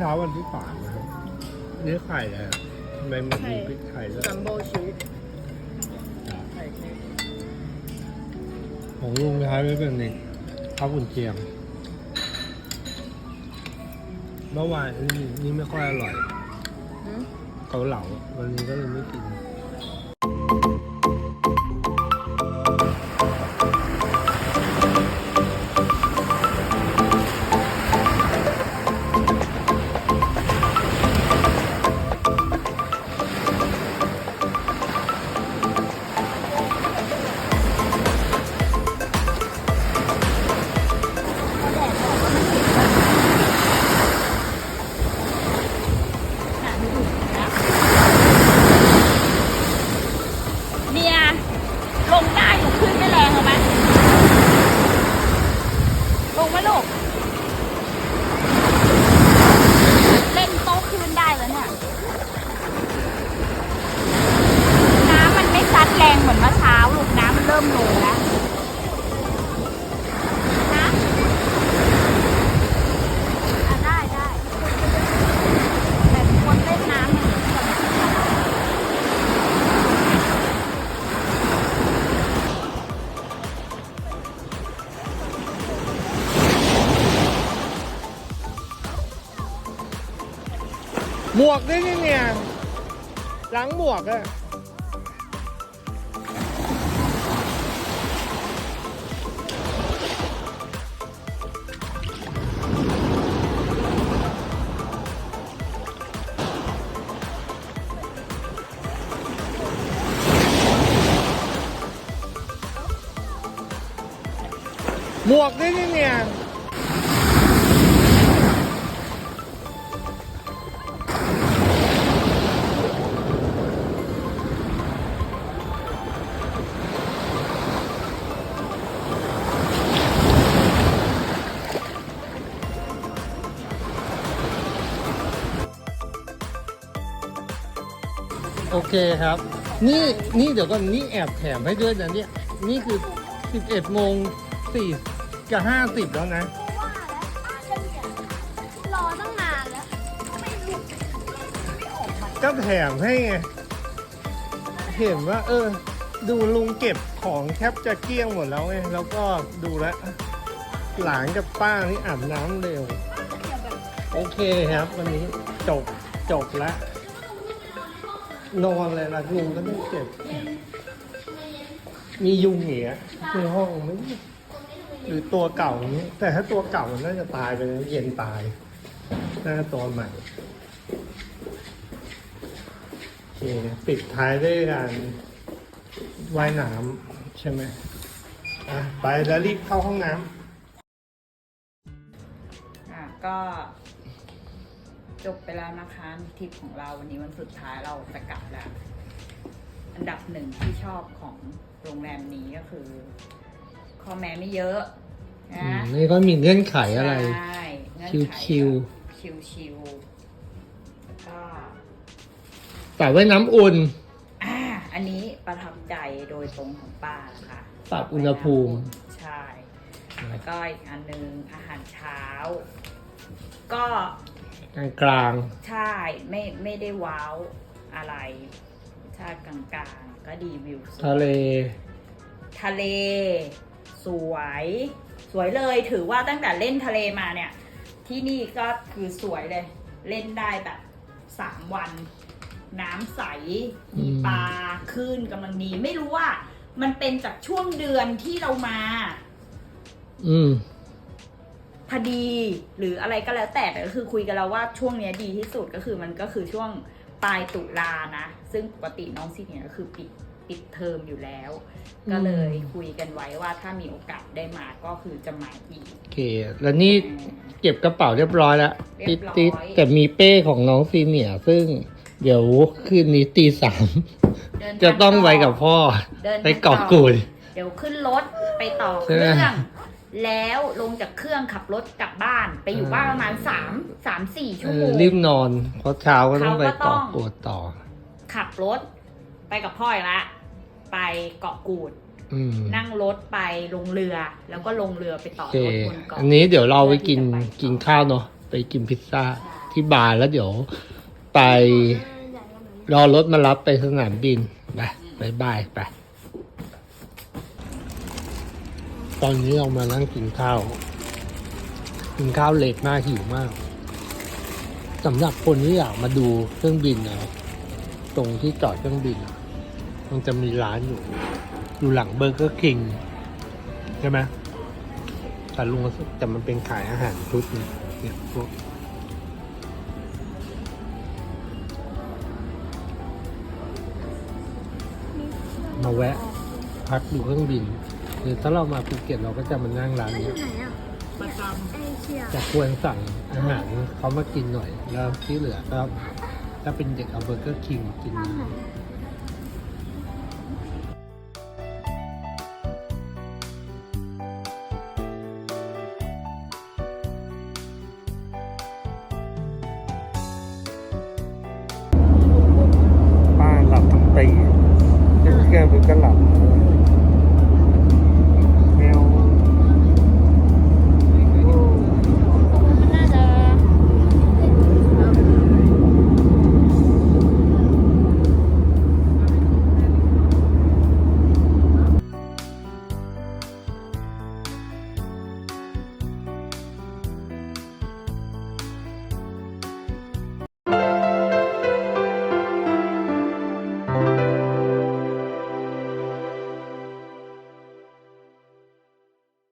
เช้าวันที่สามนะครับนี่ไข่เลยอะทำไมมันมีพริกไทยด้วยจัมโบ้ชีสไข่เค็มของลุงใช้ไว้เป็นนี่ข้าวกุนเชียงเมื่อวานนี่นี่ไม่ค่อยอร่อยหืมเกาเหลาวันนี้ก็เลยไม่กิน วกด้วยนี่เนี่ยล้างหมวกอะหมวกด้วยนี่เนี่ย โอเคครับ นี่นี่เดี๋ยวก่อนนี่แอบแถมให้ด้วยนะเนี่ยนี่คือ 11โมง4กับ 50 แล้วนะ ว่าแล้วรอตั้งนานแล้วไม่หลุดไม่ออกมาก็แถมให้ไงเห็นว่า เออ ดูลุงเก็บของแทบจะเกลี้ยงหมดแล้วไงแล้วก็ดูแลวหลานกับป้านี่อาบน้ำเร็วโอเคครับ วันนี้จบจบแล้ว นอนเลยละลุงก็ต้องเก็บ มียุงเหนียในห้องไหมหรือตัวเก่านี้ แต่ถ้าตัวเก่ามันน่าจะตายไปแล้วเย็นตายน่าจะตัวใหม่โอเคปิดท้ายด้วยการว่ายน้ำใช่ไหมอะไปแล้วรีบเข้าห้องน้ำ อะก็ จบไปแล้วนะคะทริปของเราวันนี้วันสุดท้ายเราจะกลับแล้ว อันดับหนึ่งที่ชอบของโรงแรมนี้ก็คือข้อแม้ไม่เยอะำนะอืมนี่ก็มีเงื่อนไขอะไร ใช่เงื่อนไขชิว ชิวชิวๆก็แต่ว่ายน้ำอุ่น อ่าอันนี้ประทับใจโดยตรงของป้านะคะปรับอุณหภูมิ ใช่ แล้วก็อีกอันหนึ่งอาหารเช้า ก็ กลางกลางใช่ไม่ไม่ได้ว้าวอะไรชาติกลางๆ ก็ดีวิวสวยๆทะเล ทะเล สวย สวยเลยถือว่าตั้งแต่เล่นทะเลมาเนี่ย ที่นี่ก็คือสวยเลย เล่นได้แบบสามวัน น้ำใส มีปลาคลื่นกำลังดี ไม่รู้ว่า มันเป็นจากช่วงเดือนที่เรามา อืม พอดีหรืออะไรก็แล้วแต่แต่ก็คือคุยกันแล้วว่าช่วงเนี้ยดีที่สุดก็คือมันก็คือช่วงปลายตุลานะ ซึ่งปกติน้องซีเนี่ยก็คือปิดปิดเทอมอยู่แล้ว อืม ก็เลยคุยกันไว้ว่าถ้ามีโอกาสได้มาก็คือจะมาอีก โอเค แล้วนี่เก็บกระเป๋าเรียบร้อยแล้วเรียบร้อย ติดๆแต่มีเป้ของน้องซีเนียร์ซึ่งเดี๋ยวคืนนี้ตีสามเดินทาจะต้องไปกับพ่อเดินทางไปเกาะกูด เดี๋ยวขึ้นรถไปต่อเคใช่ไหม รื่อง แล้วลงจากเครื่องขับรถกลับบ้านไปอยู่อ่าบ้านประมาณสามสามสี่เอชั่วโมองรีบนอนเพราะเช้าก็ต้องไปเขาก็ต้เกาะองกูดต่อ ขับรถไปกับพ่ออีกละ ไปเกาะกูดอืมนั่งรถไปลงเรือ แล้วก็ลงเรือไปต่โออเครถบนเกาะอันนี้เดี๋ยวเราไปกินเพื่อที่จะไปกินข้าวเนาะไปกินพิซซ่าใช่ที่บาร์แล้วเดี๋ยว ไปรอรถมารับไปสนามบินไปบายบายไป ตอนนี้เรามานั่งกินข้าว กินข้าวเลทมากหิวมากสำหรับคนที่อยากมาดูเครื่องบินนะตรงที่จอดเครื่องบิน มันจะมีร้านอยู่ อยู่หลังเบอร์เกอร์คิงใช่ไหมแต่ลุงก็แต่มันเป็นขายอาหารชุดเนี่ยเนี่ยพวกมาแวะ พักดูเครื่องบิน คือถ้าเรามาภูเก็ตเราก็จะมานั่งร้านอนี้ยู่ไหนอะประจเอเชียจะควรสั่งอาหารเขามากินหน่อย แล้วที่เหลือก็ถ้าเป็นเด็กเอาเบอร์เกอร์คิงกิน ข้างไหนป้าหลับทั้งปีแค่แค่ก็หลับ